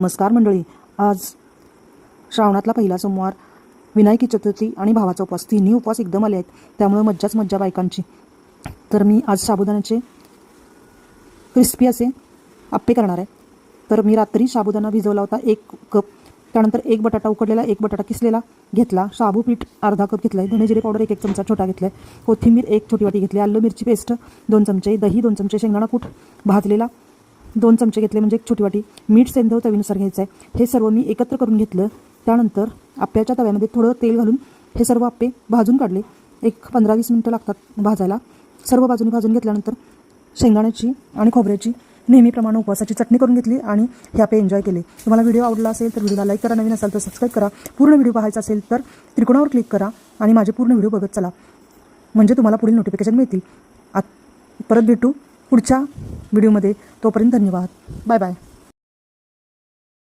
नमस्कार मंडळी. आज श्रावणातला पहिला सोमवार. विनायकी चतुर्थी आणि भावाचा उपवास. तिन्ही उपवास एकदम आले आहेत. त्यामुळे मज्जाच मज्जा बायकांची. तर मी आज साबुदाण्याचे क्रिस्पी असे आप्पे करणार आहे. तर मी रात्री साबुदाणा भिजवला होता. एक कप. त्यानंतर एक बटाटा उकडलेला एक बटाटा किसलेला घेतला. शाबू पीठ अर्धा कप घेतला आहे धने जिरे पावडर एक एक चमचा छोटा घेतला आहे कोथिंबीर एक छोटी वाटी घेतली. आलं मिरची पेस्ट दोन चमचे. दही दोन चमचे. शेंगदाणा कूट भाजलेला. दोन चमचे घेतले म्हणजे एक छोटी वाटी. मीठ सेंधव चवीनुसार घ्यायचं आहे हे सर्व मी एकत्र करून घेतलं. त्यानंतर आप्याच्या तव्यामध्ये थोडं तेल घालून हे सर्व आप्पे भाजून काढले. एक पंधरा वीस मिनटं लागतात भाजायला. सर्व भाजून भाजून घेतल्यानंतर शेंगदाण्याची आणि खोबऱ्याची नेहमीप्रमाणे उपवासाची चटणी करून घेतली आणि हे आपे एन्जॉय केले. तुम्हाला व्हिडिओ आवडला असेल तर व्हिडिओला लाईक करा नवीन असाल तर सबस्क्राईब करा. पूर्ण व्हिडिओ पाहायचा असेल तर त्रिकोणावर क्लिक करा आणि माझे पूर्ण व्हिडिओ बघत चला. म्हणजे तुम्हाला पुढील नोटिफिकेशन मिळतील. आत परत भेटू पुढच्या व्हिडिओमध्ये. तोपर्यंत धन्यवाद. Bye bye.